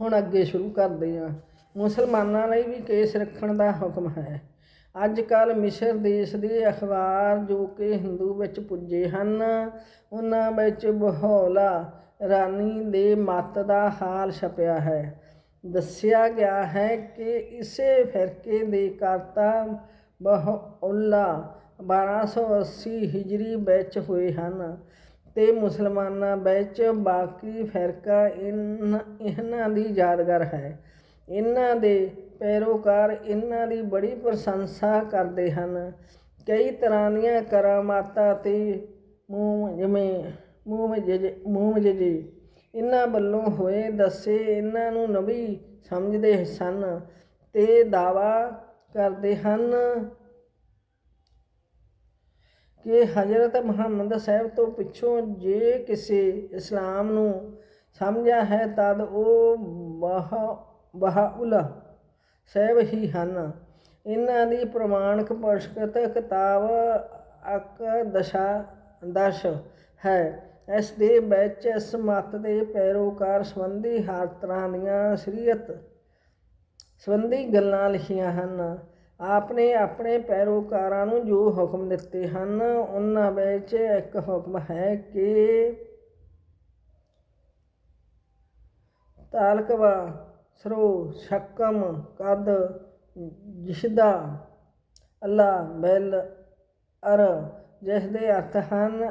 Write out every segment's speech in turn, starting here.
ਹੁਣ ਅੱਗੇ ਸ਼ੁਰੂ ਕਰਦੇ ਹਾਂ। ਮੁਸਲਮਾਨਾਂ ਲਈ ਵੀ ਕੇਸ ਰੱਖਣ ਦਾ ਹੁਕਮ ਹੈ। ਅੱਜ ਕੱਲ ਮਿਸਰ ਦੇਸ਼ ਦੇ ਅਖਬਾਰ ਜੋ ਕਿ ਹਿੰਦੂ ਵਿੱਚ ਪੁੱਜੇ ਹਨ, ਉਹਨਾਂ ਵਿੱਚ ਬਹੌਲਾ ਰਾਨੀ ਦੇ ਮੱਤ ਦਾ ਹਾਲ ਛਪਿਆ ਹੈ। ਦੱਸਿਆ ਗਿਆ ਹੈ ਕਿ ਇਸੇ ਫਿਰਕੇ ਦੇ ਕਰਤਾ ਬਹਉਲਾ 1280 ਹਿਜਰੀ ਵਿੱਚ ਹੋਏ ਹਨ। ਤੇ ਮੁਸਲਮਾਨਾਂ ਵਿੱਚ ਬਾਕੀ ਫਿਰਕਾ ਇਨ, ਇਹਨਾਂ ਦੀ ਯਾਦਗਾਰ ਹੈ। ਇਹਨਾਂ ਦੇ ਪੈਰੋਕਾਰ ਇਹਨਾਂ ਦੀ ਬੜੀ ਪ੍ਰਸ਼ੰਸਾ ਕਰਦੇ ਹਨ। ਕਈ ਤਰ੍ਹਾਂ ਦੀਆਂ ਕਰਾਮਾਤਾਂ ਤੇ ਮੂੰਹ ਜਿਵੇਂ ਮੂੰਹ ਜੇ ਮੂੰਹ ਜੇ ਇਹਨਾਂ ਵੱਲੋਂ ਹੋਏ ਦੱਸੇ ਇਹਨਾਂ ਨੂੰ ਨਬੀ ਸਮਝਦੇ ਸਨ ਤੇ ਦਾਵਾ ਕਰਦੇ ਹਨ। ਕਿ ਹਜ਼ਰਤ ਮੁਹੰਮਦ ਸਾਹਿਬ ਤੋਂ ਪਿੱਛੋਂ ਜੇ ਕਿਸੇ ਇਸਲਾਮ ਨੂੰ ਸਮਝਿਆ ਹੈ, ਤਦ ਉਹ ਬਹਾ, ਬਹਾਉਲਾ ਸਾਹਿਬ ਹੀ ਹਨ। ਇਹਨਾਂ ਦੀ ਪ੍ਰਮਾਣਿਕ ਪੁਰਸਕਤ ਕਿਤਾਬ ਅਕਦਸ਼ਾ ਦਸ਼ ਹੈ। ਇਸ ਦੇ ਵਿੱਚ ਇਸ ਮਤ ਦੇ ਪੈਰੋਕਾਰ ਸੰਬੰਧੀ ਹਰ ਤਰ੍ਹਾਂ ਦੀਆਂ ਸ਼ਰੀਅਤ ਸੰਬੰਧੀ ਗੱਲਾਂ ਲਿਖੀਆਂ ਹਨ। ਆਪਨੇ ਆਪਣੇ ਪੈਰੋਕਾਰਾਂ ਨੂੰ ਜੋ ਹੁਕਮ ਦਿੱਤੇ ਹਨ, ਉਹਨਾਂ ਵਿੱਚ ਇੱਕ ਹੁਕਮ ਹੈ ਕਿ ਤਾਲਕਵਾ, ਸਰੋ, ਸ਼ਕਮ, ਕਦ, ਜਿਸਦਾ, ਅੱਲਾ, ਬੈਲ, ਅਰ ਜਿਸ ਦੇ ਅਰਥ ਹਨ,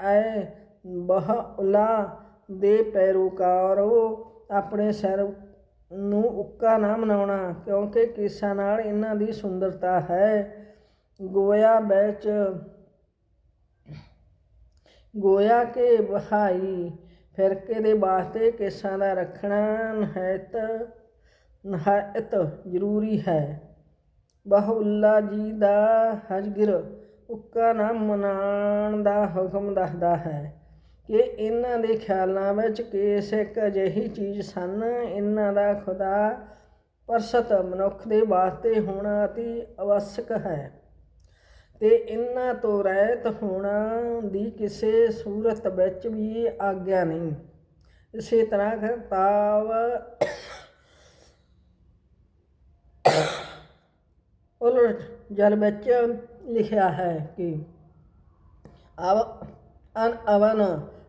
ਐ ਬਹਉਲਾ ਦੇ ਪੈਰੋਕਾਰੋ ਆਪਣੇ ਸਿਰ ਨੂੰ ਉੱਕਾ ਨਾ ਮਨਾਉਣਾ, ਕਿਉਂਕਿ ਕੇਸਾਂ ਨਾਲ ਇਹਨਾਂ ਦੀ ਸੁੰਦਰਤਾ ਹੈ। ਗੋਇਆ ਵਿੱਚ ਗੋਇਆ ਕੇ ਬਹਾਈ ਫਿਰਕੇ ਦੇ ਵਾਸਤੇ ਕੇਸਾਂ ਦਾ ਰੱਖਣਾ ਨਹਾਇਤ ਨਹਾਇਤ ਜ਼ਰੂਰੀ ਹੈ। ਬਹੁੱਲਾ ਜੀ ਦਾ ਹਜਗਰ, ਉੱਕਾ ਨਾ ਮਨਾਉਣ ਦਾ ਹੁਕਮ ਦੱਸਦਾ ਹੈ। ਕਿ ਇਹਨਾਂ ਦੇ ਖਿਆਲਾਂ ਵਿੱਚ ਕੇਸ ਇੱਕ ਅਜਿਹੀ ਚੀਜ਼ ਸਨ, ਇਹਨਾਂ ਦਾ ਖੁਦਾ ਪਰਸਤ ਮਨੁੱਖ ਦੇ ਵਾਸਤੇ ਹੋਣਾ ਅਤੀ ਅਵਸ਼ਕ ਹੈ। ਤੇ ਇਹਨਾਂ ਤੋਂ ਰਹਿਤ ਹੋਣਾ ਦੀ ਕਿਸੇ ਸੂਰਤ ਵਿੱਚ ਵੀ ਆਗਿਆ ਨਹੀਂ। ਇਸੇ ਤਰ੍ਹਾਂ ਕਰਤਾਵ ਉਲਟ ਜਲ ਵਿੱਚ ਲਿਖਿਆ ਹੈ ਕਿ ਅਵ ਅਨ ਅਵਨ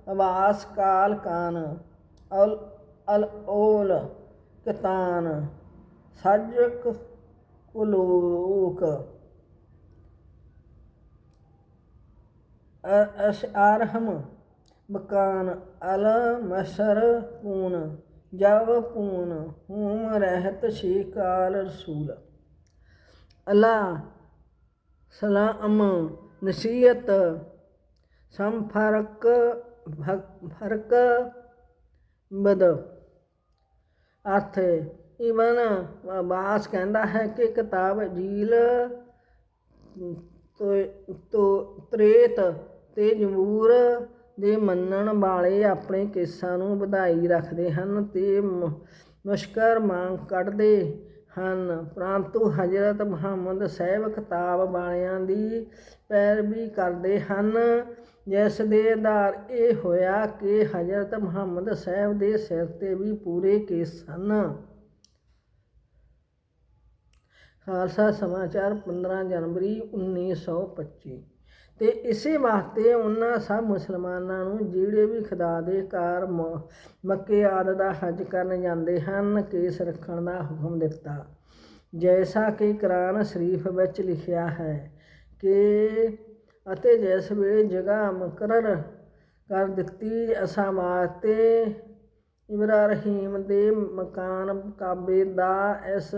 ਆਵਾਸ ਕਾਲ ਕਾਨ, ਅਲ ਅਲ ਓਲ ਕਤਾਨ, ਸਜਕ ਕੁਲੋਕ। ਅਸ ਆਰਹਮ ਮਕਾਨ ਅਲ ਮਸਰ ਪੂਨ, ਜਵ ਪੂਨ, ਹੂਮ ਰਹਿਤ ਸ਼ੀ ਕਾਲ ਰਸੂਲ। ਅਲਾ ਸਲਾਮ ਨਸੀਹਤ ਸੰਫਰਕ ਫ਼ਰਕ ਬਦ। ਅਰਥ, ਇਵਨ ਬਾਸ ਕਹਿੰਦਾ ਹੈ ਕਿ ਕਿਤਾਬ ਜੀਲ, ਤੋ ਤ੍ਰੇਤ ਤੇ ਜਮੂਰ ਦੇ ਮੰਨਣ ਵਾਲੇ ਆਪਣੇ ਕੇਸਾਂ ਨੂੰ ਵਧਾਈ ਰੱਖਦੇ ਹਨ ਤੇ ਮੁਸ਼ਕਰ ਮੰਗ ਕੱਢਦੇ ਹਨ। ਪ੍ਰੰਤੂ ਹਜ਼ਰਤ ਮੁਹੰਮਦ ਸਾਹਿਬ ਕਿਤਾਬ ਵਾਲਿਆਂ ਦੀ ਪੈਰਵੀ ਕਰਦੇ ਹਨ। ਜਿਸ ਦੇ ਆਧਾਰ ਇਹ ਹੋਇਆ ਕਿ ਹਜ਼ਰਤ ਮੁਹੰਮਦ ਸਾਹਿਬ ਦੇ ਸਿਰ ਤੇ ਵੀ ਪੂਰੇ ਕੇਸ ਸਨ। ਖਾਲਸਾ ਸਮਾਚਾਰ 15 ਜਨਵਰੀ 1925 ਤੇ ਇਸੇ ਵਾਸਤੇ ਉਹਨਾਂ ਸਭ ਮੁਸਲਮਾਨਾਂ ਨੂੰ ਜਿਹੜੇ ਵੀ ਖੁਦਾ ਦੇ ਕਾਰ ਮੱਕੇ ਆਦ ਦਾ ਹਜ ਕਰਨ ਜਾਂਦੇ ਹਨ, ਕੇਸ ਰੱਖਣ ਦਾ ਹੁਕਮ ਦਿੱਤਾ। ਜੈਸਾ ਕਿ ਕੁਰਾਨ ਸ਼ਰੀਫ ਵਿੱਚ ਲਿਖਿਆ ਹੈ ਕਿ ਅਤੇ ਜਿਸ ਵੇਲੇ ਜਗ੍ਹਾ ਮੁਕਰਰ ਕਰ ਦਿੱਤੀ ਅਸਾਂ ਵਾਸਤੇ ਇਬਰਾਹੀਮ ਦੇ ਮਕਾਨ ਕਾਬੇ ਦਾ ਇਸ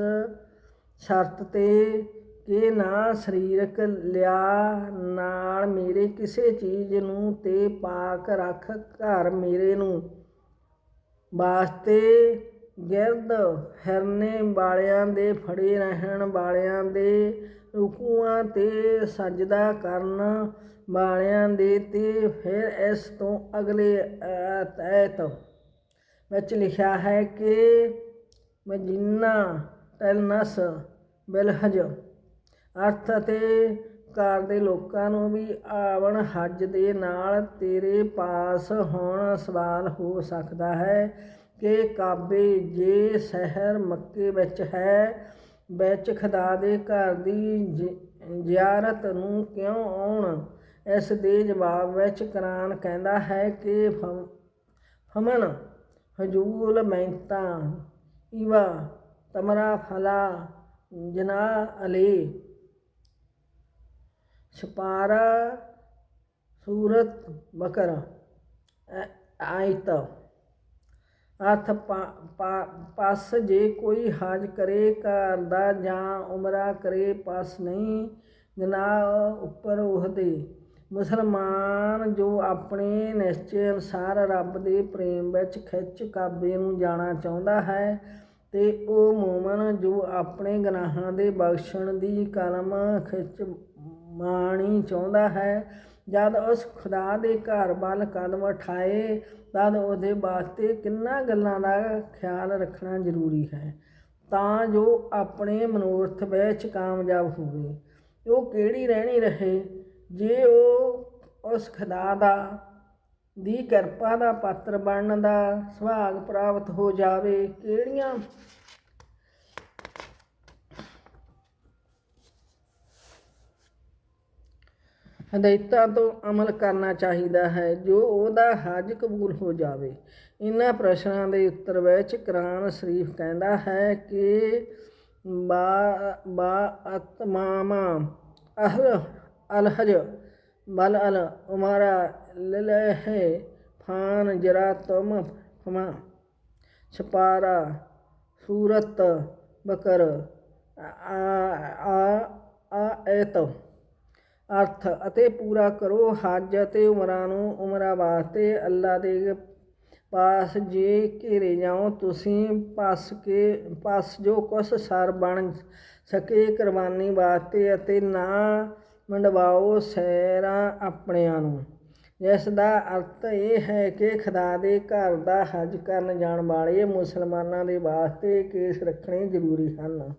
ਸ਼ਰਤ ਤੇ ਕਿ ਨਾ ਸਰੀਰਕ ਲਿਆ ਨਾਲ ਮੇਰੇ ਕਿਸੇ ਚੀਜ਼ ਨੂੰ ਤੇ ਪਾਕ ਰੱਖ ਘਰ ਮੇਰੇ ਨੂੰ। ਵਾਸਤੇ ਗਿਰਦ ਹਰਨੇ ਵਾਲਿਆਂ ਦੇ, ਫੜੇ ਰਹਿਣ ਵਾਲਿਆਂ ਦੇ ਰੁਕੂਆਂ ਤੇ ਸਜਦਾ ਕਰਨ ਵਾਲਿਆਂ ਦੇ ਤੇ ਫਿਰ ਇਸ ਤੋਂ ਅਗਲੇ ਆਇਤ ਵਿੱਚ ਲਿਖਿਆ ਹੈ ਕਿ ਮਜਿੰਨਾ ਤਲਨਸ ਬਿਲਹਜ ਅਰਥ ਅਤੇ ਘਰ ਦੇ ਲੋਕਾਂ ਨੂੰ ਵੀ ਆਵਣ ਹੱਜ ਦੇ ਨਾਲ ਤੇਰੇ ਪਾਸ ਹੋਣ ਸਵਾਲ ਹੋ ਸਕਦਾ ਹੈ ਕਿ ਕਾਬੇ ਜੇ ਸ਼ਹਿਰ ਮੱਕੇ ਵਿੱਚ ਹੈ ਵਿੱਚ ਖੁਦਾ ਦੇ ਘਰ ਦੀ ਜ਼ਿਆਰਤ ਨੂੰ ਕਿਉਂ ਆਉਣ? ਇਸ ਦੇ ਜਵਾਬ ਵਿੱਚ ਕੁਰਾਨ ਕਹਿੰਦਾ ਹੈ ਕਿ ਫਮਨ, ਹਜੂਲ ਮੈਂਤਾ ਇਵਾ ਤਮਰਾ, ਫਲਾ, ਜਨਾ, ਅਲੇ, ਛਪਾਰਾ, ਸੂਰਤ, ਬਕਰ, ਐ- ਆਇਤ। ਅਰਥ ਪਾ- ਪਾ- ਪਸ ਜੇ ਕੋਈ ਹਜ ਕਰੇ ਘਰ ਦਾ ਜਾਂ ਉਮਰਾ ਕਰੇ ਪਸ ਨਹੀਂ ਗਨਾਹ ਉੱਪਰ ਉਹਦੇ। ਮੁਸਲਮਾਨ ਜੋ ਆਪਣੇ ਨਿਸ਼ਚੇ ਅਨੁਸਾਰ ਰੱਬ ਦੇ ਪ੍ਰੇਮ ਵਿੱਚ ਖਿੱਚ ਕਾਬੇ ਨੂੰ ਜਾਣਾ ਚਾਹੁੰਦਾ ਹੈ ਤੇ ਉਹ ਮੂਮਨ ਜੋ ਆਪਣੇ ਗੁਨਾਹਾਂ ਦੇ ਬਖਸ਼ਣ ਦੀ ਕਲਮ ਖਿੱਚ ਮਾਣੀ ਚਾਹੁੰਦਾ ਹੈ, ਜਦ ਉਸ ਖੁਦਾ ਦੇ ਘਰ ਵੱਲ ਕਦਮ ਉਠਾਏ ਤਦ ਉਹਦੇ ਵਾਸਤੇ ਕਿੰਨਾ ਗੱਲਾਂ ਦਾ ਖਿਆਲ ਰੱਖਣਾ ਜ਼ਰੂਰੀ ਹੈ? ਤਾਂ ਜੋ ਆਪਣੇ ਮਨੋਰਥ ਵਿੱਚ ਕਾਮਯਾਬ ਹੋਵੇ। ਉਹ ਕਿਹੜੀ ਰਹਿਣੀ ਰਹੇ? ਜੇ ਉਹ ਉਸ ਖੁਦਾ ਦਾ, ਦੀ ਕਿਰਪਾ ਦਾ ਪਾਤਰ ਬਣਨ ਦਾ ਸੁਭਾਗ ਪ੍ਰਾਪਤ ਹੋ ਜਾਵੇ, ਕਿਹੜੀਆਂ ਹਦਾਇਤਾਂ ਤੋਂ ਅਮਲ ਕਰਨਾ ਚਾਹੀਦਾ ਹੈ, ਜੋ ਉਹਦਾ ਹਜ ਕਬੂਲ ਹੋ ਜਾਵੇ। ਇਹਨਾਂ ਪ੍ਰਸ਼ਨਾਂ ਦੇ ਉੱਤਰ ਵਿੱਚ ਕੁਰਾਨ ਸ਼ਰੀਫ ਕਹਿੰਦਾ ਹੈ ਕਿ ਬਾ ਬਾ ਅਤਮਾਮਾ ਅਹਲ, ਅਲਹਜ, ਬਲ ਅਲ ਉਮਾਰਾ ਲਲਹ ਫਾਨ ਜਰਾ ਤੁਮ ਫਮਾ, ਛਪਾਰਾ ਸੂਰਤ ਬਕਰ, ਆ ਆ ਆ ਅਰਥ ਅਤੇ ਪੂਰਾ ਕਰੋ। ਹੱਜ ਅਤੇ ਉਮਰਾਂ ਨੂੰ ਉਮਰਾਂ ਵਾਸਤੇ ਅੱਲਾ ਦੇ ਪਾਸ ਜੇ ਘੇਰੇ ਜਾਓ, ਤੁਸੀਂ ਪਸ ਕੇ ਪਾਸ ਜੋ ਕੁਛ ਸਰ ਬਣ ਸਕੇ ਕੁਰਬਾਨੀ ਵਾਸਤੇ ਅਤੇ ਨਾ ਮੰਡਵਾਓ ਸੈਰਾਂ ਆਪਣਿਆਂ ਨੂੰ। ਜਿਸ ਦਾ ਅਰਥ ਇਹ ਹੈ ਕਿ ਖੁਦਾ ਦੇ ਘਰ ਦਾ ਹਜ ਕਰਨ ਜਾਣ ਵਾਲੇ ਮੁਸਲਮਾਨਾਂ ਦੇ ਵਾਸਤੇ ਕੇਸ ਰੱਖਣੇ ਜ਼ਰੂਰੀ ਹਨ।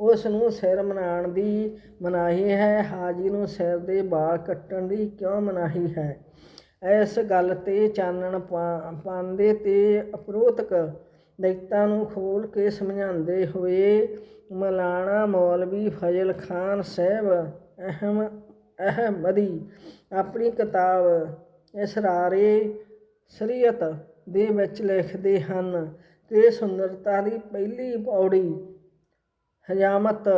ਉਸ ਨੂੰ ਸਿਰ ਮਨਾਉਣ ਦੀ ਮਨਾਹੀ ਹੈ ਹਾਜੀ ਨੂੰ ਸਿਰ ਦੇ ਵਾਲ ਕੱਟਣ ਦੀ ਕਿਉਂ ਮਨਾਹੀ ਹੈ? ਇਸ ਗੱਲ ਤੇ ਚਾਨਣ ਪਾ- ਪਾਉਂਦੇ ਤੇ ਅਪਰੋਤਕ ਦੈਤਾਂ ਨੂੰ ਖੋਲ ਕੇ ਸਮਝਾਉਂਦੇ ਹੋਏ ਮਲਾਣਾ ਮੌਲਵੀ ਫਜ਼ਲ ਖਾਨ ਸਾਹਿਬ ਅਹਿਮ, ਅਹਿਮਦੀ ਆਪਣੀ ਕਿਤਾਬ ਇਸਰਾਰੇ ਸ਼ਰੀਅਤ ਦੇ ਵਿੱਚ ਲਿਖਦੇ ਹਨ ਕਿ ਸੁੰਦਰਤਾ ਦੀ ਪਹਿਲੀ ਪੌੜੀ ਹਜਾਮਤ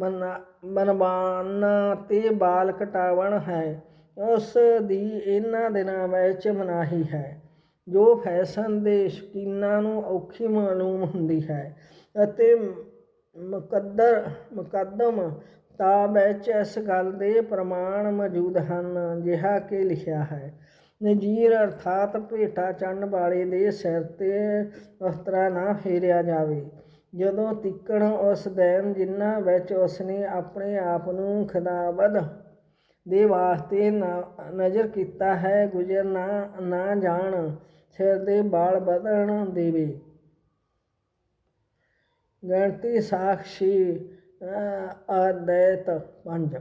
ਮਨਵਾਨਾ ਤੇ ਬਾਲ ਕਟਾਵਣ ਹੈ। ਉਸ ਦੀ ਇਹਨਾਂ ਦਿਨਾਂ ਵਿੱਚ ਮਨਾਹੀ ਹੈ, ਜੋ ਫੈਸ਼ਨ ਦੇ ਸ਼ੌਕੀਨਾਂ ਨੂੰ ਔਖੀ ਮਾਲੂਮ ਹੁੰਦੀ ਹੈ ਅਤੇ ਮੁਕੱਦਰ ਮੁਕੱਦਮ ਤਾਂ ਵਿੱਚ ਇਸ ਗੱਲ ਦੇ ਪ੍ਰਮਾਣ ਮੌਜੂਦ ਹਨ, ਜਿਹਾ ਕਿ ਲਿਖਿਆ ਹੈ, ਨਜੀਰ ਅਰਥਾਤ ਭੇਟਾ ਚੜਨ ਵਾਲੇ ਦੇ ਸਿਰ ਤੇ ਵਸਤਰਾ ਨਾ ਫੇਰਿਆ ਜਾਵੇ। ਜਦੋਂ ਤਿੱਕਣ ਉਸ ਦਿਨ ਜਿਨ੍ਹਾਂ ਵਿੱਚ ਉਸਨੇ ਆਪਣੇ ਆਪ ਨੂੰ ਖੁਦਾਵਦ ਦੇ ਵਾਸਤੇ ਨ- ਨਜ਼ਰ ਕੀਤਾ ਹੈ, ਗੁਜ਼ਰ ਨਾ ਨਾ ਜਾਣ, ਸਿਰ ਦੇ ਬਾਲ ਬਦਲਣ ਦੇਵੇ। ਗਣਤੀ ਸਾਖੀ ਅਦੈਤ ਪੰਜ।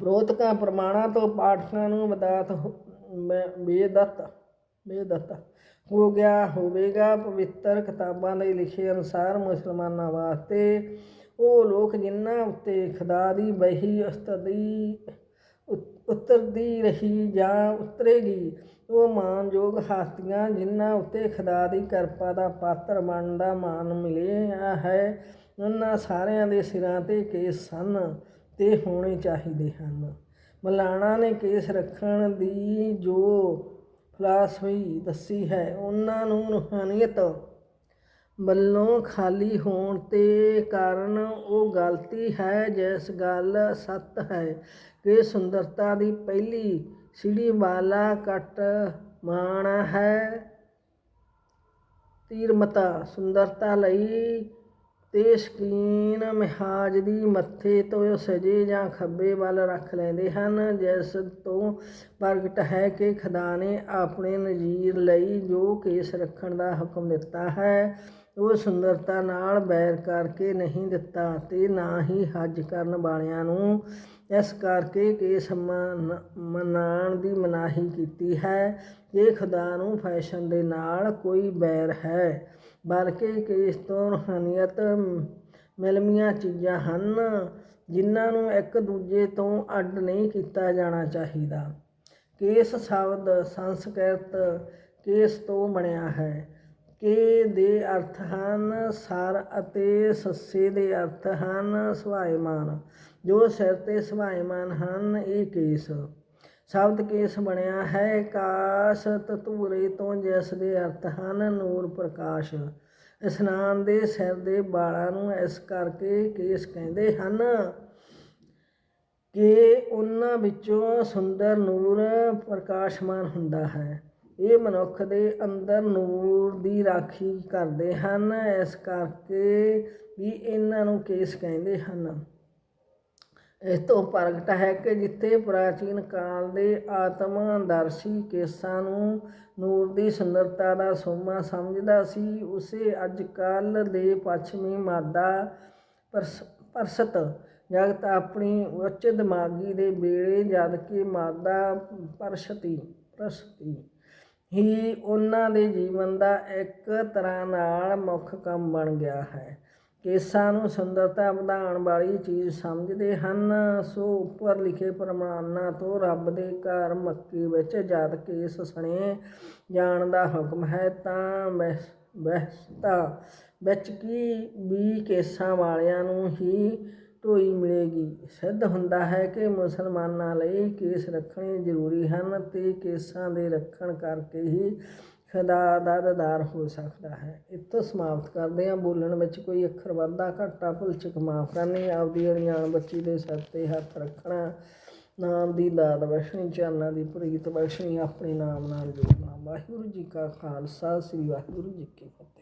ਵਿਰੋਧਕਾਂ ਪ੍ਰਮਾਣਾਂ ਤੋਂ ਪਾਠਕਾਂ ਨੂੰ ਬਦਾਤ ਬੇਦਤ ਬੇਦਤ। ਹੋ ਗਿਆ, ਹੋਵੇਗਾ। ਪਵਿੱਤਰ ਕਿਤਾਬਾਂ ਦੇ ਲਿਖੇ ਅਨੁਸਾਰ ਮੁਸਲਮਾਨਾਂ ਵਾਸਤੇ ਉਹ ਲੋਕ ਜਿਨ੍ਹਾਂ ਉੱਤੇ ਖੁਦਾ ਦੀ ਵਹੀ ਉਸਤਦੀ, ਉਤ- ਉਤਰਦੀ ਰਹੀ ਜਾਂ ਉਤਰੇਗੀ, ਉਹ ਮਾਨਯੋਗ ਹਸਤੀਆਂ ਜਿਨ੍ਹਾਂ ਉੱਤੇ ਖੁਦਾ ਦੀ ਕਿਰਪਾ ਦਾ ਪਾਤਰ ਬਣਨ ਦਾ ਮਾਨ ਮਿਲਿਆ ਹੈ ਉਹਨਾਂ ਸਾਰਿਆਂ ਦੇ ਸਿਰਾਂ ਤੇ ਕੇਸ ਸਨ ਤੇ ਹੋਣੇ ਚਾਹੀਦੇ ਹਨ। ਮਲਾਣਾ ਨੇ ਕੇਸ ਰੱਖਣ ਦੀ ਜੋ ਫਲਸਫੀ ਦੱਸੀ ਹੈ, ਉਹਨਾਂ ਨੂੰ ਰੂਹਾਨੀਅਤ ਵੱਲੋਂ ਖਾਲੀ ਹੋਣ ਤੇ ਕਾਰਨ ਉਹ ਗਲਤੀ ਹੈ, ਜਿਸ ਗੱਲ ਸੱਤ ਹੈ ਕਿ ਸੁੰਦਰਤਾ ਦੀ ਪਹਿਲੀ ਸੀੜੀ ਵਾਲਾ ਕੱਟ ਮਾਣਾ ਹੈ। ਤੀਰਮਤਾ, ਸੁੰਦਰਤਾ ਲਈ ਤੇ ਸ਼ਕੀਨ ਮਿਹਾਜ ਦੀ ਮੱਥੇ ਤੋਂ ਸਜੇ ਜਾਂ ਖੱਬੇ ਵੱਲ ਰੱਖ ਲੈਂਦੇ ਹਨ, ਜਿਸ ਤੋਂ ਪ੍ਰਗਟ ਹੈ ਕਿ ਖੁਦਾ ਨੇ ਆਪਣੇ ਨਜ਼ੀਰ ਲਈ ਜੋ ਕੇਸ ਰੱਖਣ ਦਾ ਹੁਕਮ ਦਿੱਤਾ ਹੈ, ਉਹ ਸੁੰਦਰਤਾ ਨਾਲ ਬੈਰ ਕਰਕੇ ਨਹੀਂ ਦਿੱਤਾ ਤੇ ਨਾ ਹੀ ਹੱਜ ਕਰਨ ਵਾਲਿਆਂ ਨੂੰ ਇਸ ਕਰਕੇ ਕੇਸ ਮਨ- ਮਨਾਉਣ ਦੀ ਮਨਾਹੀ ਕੀਤੀ ਹੈ ਕਿ ਖੁਦਾ ਨੂੰ ਫੈਸ਼ਨ ਦੇ ਨਾਲ ਕੋਈ ਬੈਰ ਹੈ। ਬਲਕਿ ਕੇਸ ਤੋਂ ਰੂਹਾਨੀਅਤ ਮਿਲਵੀਆਂ ਚੀਜ਼ਾਂ ਹਨ, ਜਿਨ੍ਹਾਂ ਨੂੰ ਇੱਕ ਦੂਜੇ ਤੋਂ ਅੱਡ ਨਹੀਂ ਕੀਤਾ ਜਾਣਾ ਚਾਹੀਦਾ। ਕੇਸ ਸ਼ਬਦ ਸੰਸਕ੍ਰਿਤ ਕੇਸ ਤੋਂ ਬਣਿਆ ਹੈ। ਕੇ ਦੇ ਅਰਥ ਹਨ, ਸਰ ਅਤੇ ਸੱਸੇ ਦੇ ਅਰਥ ਹਨ ਸੁਭਾਏਮਾਨ ਜੋ ਸਿਰ ਤੇ ਸੁਭਾਏਮਾਨ ਹਨ, ਇਹ ਕੇਸ। ਸ਼ਬਦ ਕੇਸ ਬਣਿਆ ਹੈ ਕਾਸ਼ ਤਤੂਰੇ ਤੋਂ ਜਿਸ ਦੇ ਅਰਥ ਹਨ ਨੂਰ ਪ੍ਰਕਾਸ਼। ਇਸਨਾਨ ਦੇ ਸਿਰ ਦੇ ਵਾਲਾਂ ਨੂੰ ਇਸ ਕਰਕੇ ਕੇਸ ਕਹਿੰਦੇ ਹਨ ਕਿ ਉਹਨਾਂ ਵਿੱਚੋਂ ਸੁੰਦਰ ਨੂਰ ਪ੍ਰਕਾਸ਼ਮਾਨ ਹੁੰਦਾ ਹੈ। ਇਹ ਮਨੁੱਖ ਦੇ ਅੰਦਰ ਨੂਰ ਦੀ ਰਾਖੀ ਕਰਦੇ ਹਨ, ਇਸ ਕਰਕੇ ਵੀ ਇਹਨਾਂ ਨੂੰ ਕੇਸ ਕਹਿੰਦੇ ਹਨ। ਇਸ ਤੋਂ ਪ੍ਰਗਟ ਹੈ ਕਿ ਜਿੱਥੇ ਪ੍ਰਾਚੀਨ ਕਾਲ ਦੇ ਆਤਮਦਰਸ਼ੀ ਕੇਸਾਂ ਨੂੰ ਨੂਰ ਦੀ ਸੁੰਦਰਤਾ ਦਾ ਸੋਮਾ ਸਮਝਦਾ ਸੀ, ਉਸੇ ਅੱਜ ਕੱਲ ਦੇ ਪੱਛਮੀ ਮਾਦਾ ਪਰਸ- ਪਰਸਤ ਜਗਤ ਆਪਣੀ ਉੱਚ ਦਿਮਾਗੀ ਦੇ ਵੇਲੇ ਜਦ ਕਿ ਮਾਦਾ ਪਰਸਤੀ, ਪ੍ਰਸਤੀ ਹੀ ਉਹਨਾਂ ਦੇ ਜੀਵਨ ਦਾ ਇੱਕ ਤਰ੍ਹਾਂ ਨਾਲ ਮੁੱਖ ਕੰਮ ਬਣ ਗਿਆ ਹੈ। ਕੇਸਾਂ ਨੂੰ ਸੁੰਦਰਤਾ ਵਧਾਉਣ ਵਾਲੀ ਚੀਜ਼ ਸਮਝਦੇ ਹਨ। ਸੋ ਉੱਪਰ ਲਿਖੇ ਪ੍ਰਮਾਣਾਂ ਤੋਂ ਰੱਬ ਦੇ ਘਰ ਮੱਕੀ ਵਿੱਚ ਜਦ ਕੇਸ ਸਣੇ ਜਾਣ ਦਾ ਹੁਕਮ ਹੈ ਤਾਂ ਬਹਿ- ਬਹਿਸਤਾ ਵਿੱਚ ਕੀ ਵੀ ਕੇਸਾਂ ਵਾਲਿਆਂ ਨੂੰ ਹੀ ਢੋਈ ਮਿਲੇਗੀ। ਸਿੱਧ ਹੁੰਦਾ ਹੈ ਕਿ ਮੁਸਲਮਾਨਾਂ ਲਈ ਕੇਸ ਰੱਖਣੇ ਜ਼ਰੂਰੀ ਹਨ ਤੇ ਕੇਸਾਂ ਦੇ ਰੱਖਣ ਕਰਕੇ ਹੀ ਖਦਾ ਦਾ ਦਦਾਰ ਹੋ ਸਕਦਾ ਹੈ। ਇੱਥੋਂ ਸਮਾਪਤ ਕਰਦੇ ਹਾਂ। ਬੋਲਣ ਵਿੱਚ ਕੋਈ ਅੱਖਰ ਵਾਧਾ ਘਾਟਾ ਭੁੱਲ ਚੁੱਕ ਮਾਫ ਕਰਨੀ, ਆਪਦੀ ਅਣਜਾਣ ਬੱਚੀ ਦੇ ਸਿਰ ਤੇ ਹੱਥ ਰੱਖਣਾ, ਨਾਮ ਦੀ ਦਾਤ ਬਖਸ਼ਣੀ ਚਰਨਾਂ ਦੀ ਪ੍ਰੀਤ ਬਖਸ਼ਣੀ ਆਪਣੇ ਨਾਮ ਨਾਲ ਜੋੜਨਾ। ਵਾਹਿਗੁਰੂ ਜੀ ਕਾ ਖਾਲਸਾ, ਸ੍ਰੀ ਵਾਹਿਗੁਰੂ ਜੀ ਕੀ ਫਤਿਹ।